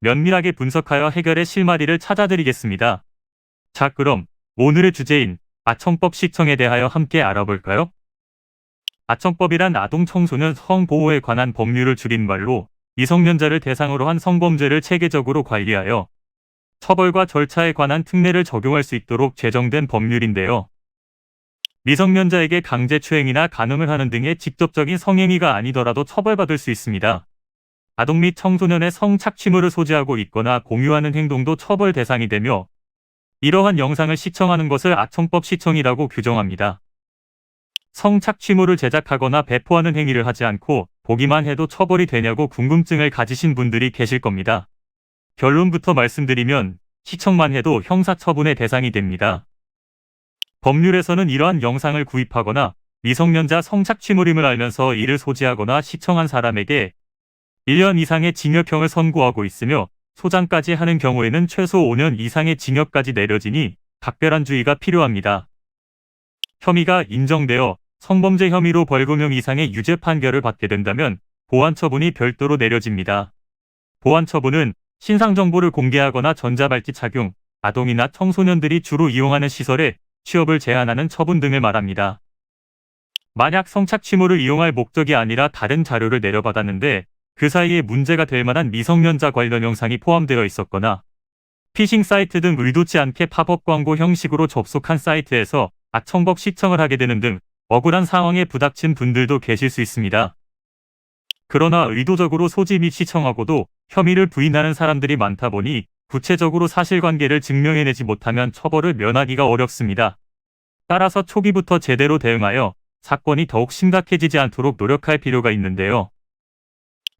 면밀하게 분석하여 해결의 실마리를 찾아드리겠습니다. 자, 그럼 오늘의 주제인 아청법 시청에 대하여 함께 알아볼까요? 아청법이란 아동 청소년 성보호에 관한 법률을 줄임말로 미성년자를 대상으로 한 성범죄를 체계적으로 관리하여 처벌과 절차에 관한 특례를 적용할 수 있도록 제정된 법률인데요. 미성년자에게 강제 추행이나 간음을 하는 등의 직접적인 성행위가 아니더라도 처벌받을 수 있습니다. 아동 및 청소년의 성착취물을 소지하고 있거나 공유하는 행동도 처벌 대상이 되며 이러한 영상을 시청하는 것을 아청법 시청이라고 규정합니다. 성착취물을 제작하거나 배포하는 행위를 하지 않고 보기만 해도 처벌이 되냐고 궁금증을 가지신 분들이 계실 겁니다. 결론부터 말씀드리면 시청만 해도 형사처분의 대상이 됩니다. 법률에서는 이러한 영상을 구입하거나 미성년자 성착취물임을 알면서 이를 소지하거나 시청한 사람에게 1년 이상의 징역형을 선고하고 있으며 소장까지 하는 경우에는 최소 5년 이상의 징역까지 내려지니 각별한 주의가 필요합니다. 혐의가 인정되어 성범죄 혐의로 벌금형 이상의 유죄 판결을 받게 된다면 보안 처분이 별도로 내려집니다. 보안 처분은 신상 정보를 공개하거나 전자발찌 착용, 아동이나 청소년들이 주로 이용하는 시설에 취업을 제한하는 처분 등을 말합니다. 만약 성착취물을 이용할 목적이 아니라 다른 자료를 내려받았는데 그 사이에 문제가 될 만한 미성년자 관련 영상이 포함되어 있었거나 피싱 사이트 등 의도치 않게 팝업 광고 형식으로 접속한 사이트에서 아청법 시청을 하게 되는 등 억울한 상황에 부닥친 분들도 계실 수 있습니다. 그러나 의도적으로 소지 및 시청하고도 혐의를 부인하는 사람들이 많다 보니 구체적으로 사실관계를 증명해내지 못하면 처벌을 면하기가 어렵습니다. 따라서 초기부터 제대로 대응하여 사건이 더욱 심각해지지 않도록 노력할 필요가 있는데요.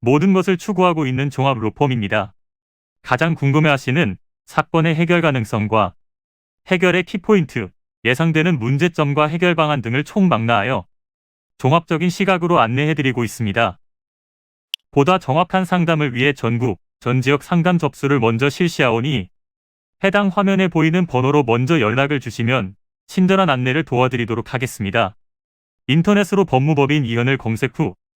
모든 것을 추구하고 있는 종합 로펌입니다. 가장 궁금해하시는 사건의 해결 가능성과 해결의 키포인트, 예상되는 문제점과 해결 방안 등을 총망라하여 종합적인 시각으로 안내해드리고 있습니다. 보다 정확한 상담을 위해 전국, 전 지역 상담 접수를 먼저 실시하오니 해당 화면에 보이는 번호로 먼저 연락을 주시면 친절한 안내를 도와드리도록 하겠습니다. 인터넷으로 법무법인 이현을 검색 후